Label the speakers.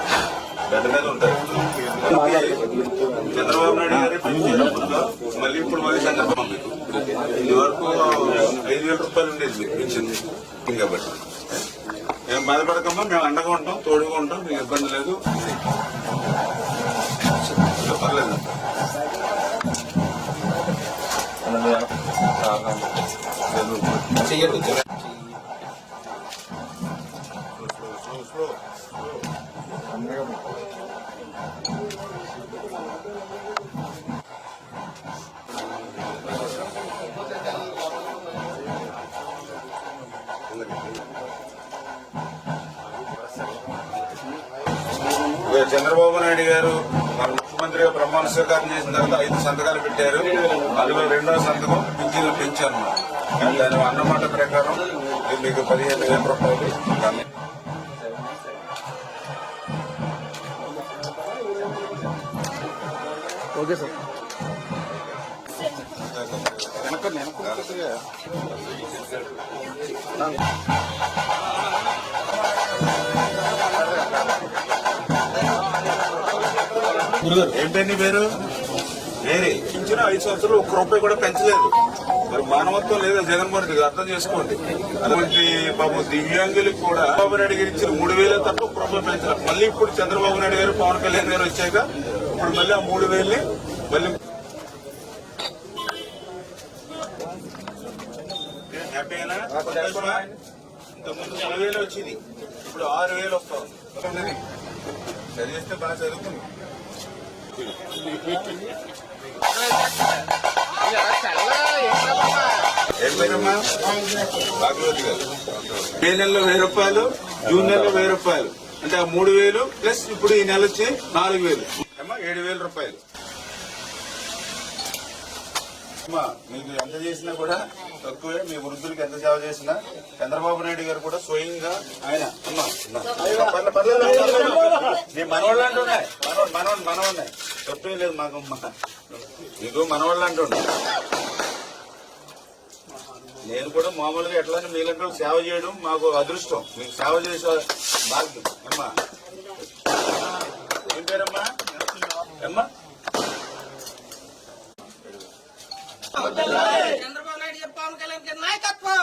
Speaker 1: సంవత్సరాలు గడ్డ మీద ఉంటారు చంద్రబాబు నాయుడు గారి పెన్షన్ మళ్ళీ ఇప్పుడు మళ్ళీ సందర్భం మీకు ఇది వరకు ఐదు వేల రూపాయలు ఉండేది మీకు పెన్షన్ కాబట్టి మేము బాధపడకమ్మా మేము అండగా ఉంటాం తోడుగా ఉంటాం మీకు ఇబ్బంది లేదు. పర్లేదు. ఇక చంద్రబాబు నాయుడు గారు మన ముఖ్యమంత్రిగా ప్రమాణ స్వీకారం చేసిన తర్వాత ఐదు సంతకాలు పెట్టారు. అందులో రెండో సంతకం పింఛన్లు పెంచాను దాని అన్నమాట ప్రకారం మీకు పదిహేను వేల రూపాయలు
Speaker 2: ఓకే సార్.
Speaker 1: ఏంటండి పేరు? వేరే పింఛను ఐదు సంవత్సరాలు ఒక్క రూపాయి కూడా పెంచలేదు. మరి మానవత్వం లేదా జగన్మోహన్ రెడ్డి గారు అర్థం చేసుకోండి. అటువంటి పాపం దివ్యాంగులకు కూడా చంద్రబాబు నాయుడు గారు ఇచ్చిన మూడు వేల తప్ప ఒక్క రూపాయి పెంచలేదు మళ్ళీ ఇప్పుడు చంద్రబాబు నాయుడు గారు పవన్ కళ్యాణ్ గారు వచ్చాక ఇప్పుడు మళ్ళీ ఆ మూడు వేలని మళ్ళీ హ్యాపీనా ఇంతకుముందు మూడు వేలు వచ్చింది. ఇప్పుడు ఆరు వేలు వస్తుంది చదివిస్తే బాగా చదువుకుంది. ఏం మే నెలలో వెయ్యి రూపాయలు జూన్ నెలలో వెయ్యి రూపాయలు. అంటే ఆ మూడు వేలు ప్లస్ ఇప్పుడు ఈ నెల వచ్చి నాలుగు వేలు. అమ్మా ఏడు వేల రూపాయలు. అమ్మా మీకు ఎంత చేసినా కూడా తక్కువే. మీ వృద్ధులకి ఎంత సేవ చేసినా చంద్రబాబు నాయుడు గారు కూడా స్వయంగా ఆయన. అమ్మా మీ మనవాళ్ళు అంటున్నాయి. మనవాళ్ళు మనవాళ్ళు ఉన్నాయి తప్పే లేదు మాకు అమ్మా. మీకు మనవాళ్ళు అంటున్నాయి. నేను కూడా మామూలుగా ఎట్లానే మీలంటే సేవ చేయడం మాకు అదృష్టం. మీకు సేవ చేసే భాగ్యం. అమ్మా. ఏం పేరమ్మా? అమ్మా.
Speaker 3: చంద్రబాబు నాయుడు పవన్ కళ్యాణ్ నాయకత్వం.